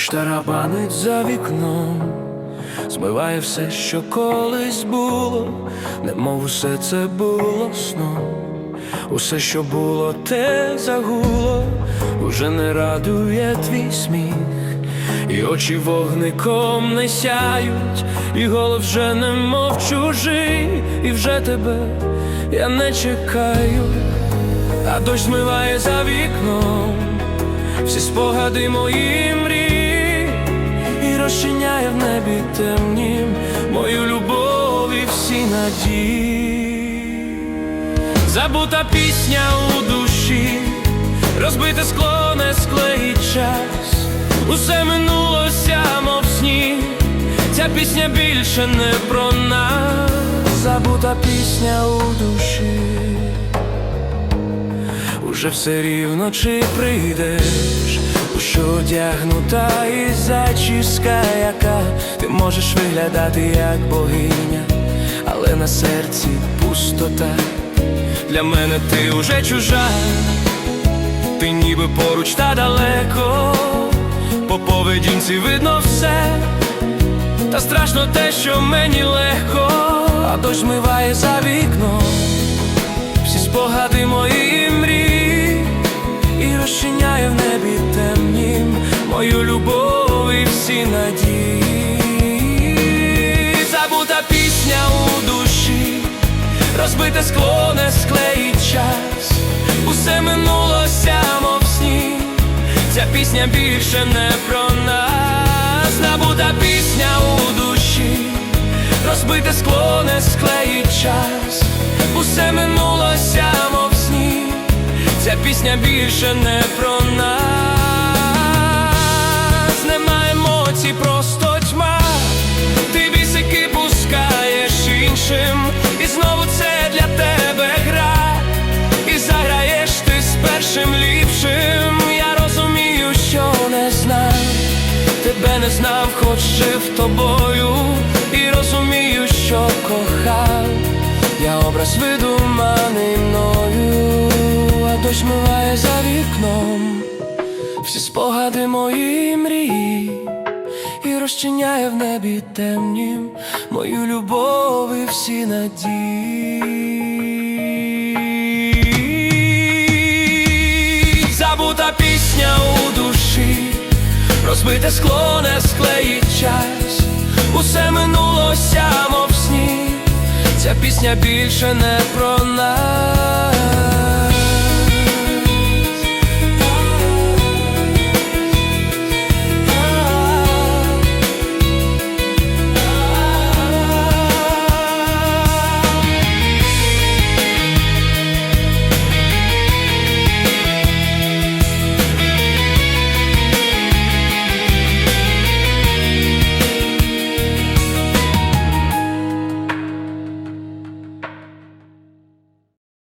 Дощ тарабанить за вікном, змиває все, що колись було, немов усе це було сном. Усе, що було, те загуло, уже не радує твій сміх, і очі вогником не сяють, і голос вже немов чужий, і вже тебе я не чекаю, а дощ змиває за вікном всі спогади мої мрії і розчиняє в небі темнім мою любов і всі надії. Забута пісня у душі, розбите скло не склеїть час, усе минулося, мов сні, ця пісня більше не про нас, забута пісня у душі. Уже все рівно чи що одягнута і зачіска, яка. Ти можеш виглядати як богиня, але на серці пустота. Для мене ти уже чужа, ти ніби поруч та далеко, по поведінці видно все, та страшно те, що мені легко, а дощ змиває за вікном. Всі спогади мої мрії. І розчиняє в небі пісня у душі, розбите скло не склеїть час, усе минулося, мов сні. Ця пісня більше не про нас, забута пісня у душі, розбите скло не склеїть час, усе минулося, мов сні, ця пісня більше не про нас, немає знав, хоч жив тобою, і розумію, що кохав. Я образ видуманий мною, а дощ миває за вікном всі спогади мої мрії і розчиняє в небі темнім мою любов і всі надії. Розбите скло не склеїть час, усе минулося, мов сні. Ця пісня більше не про нас.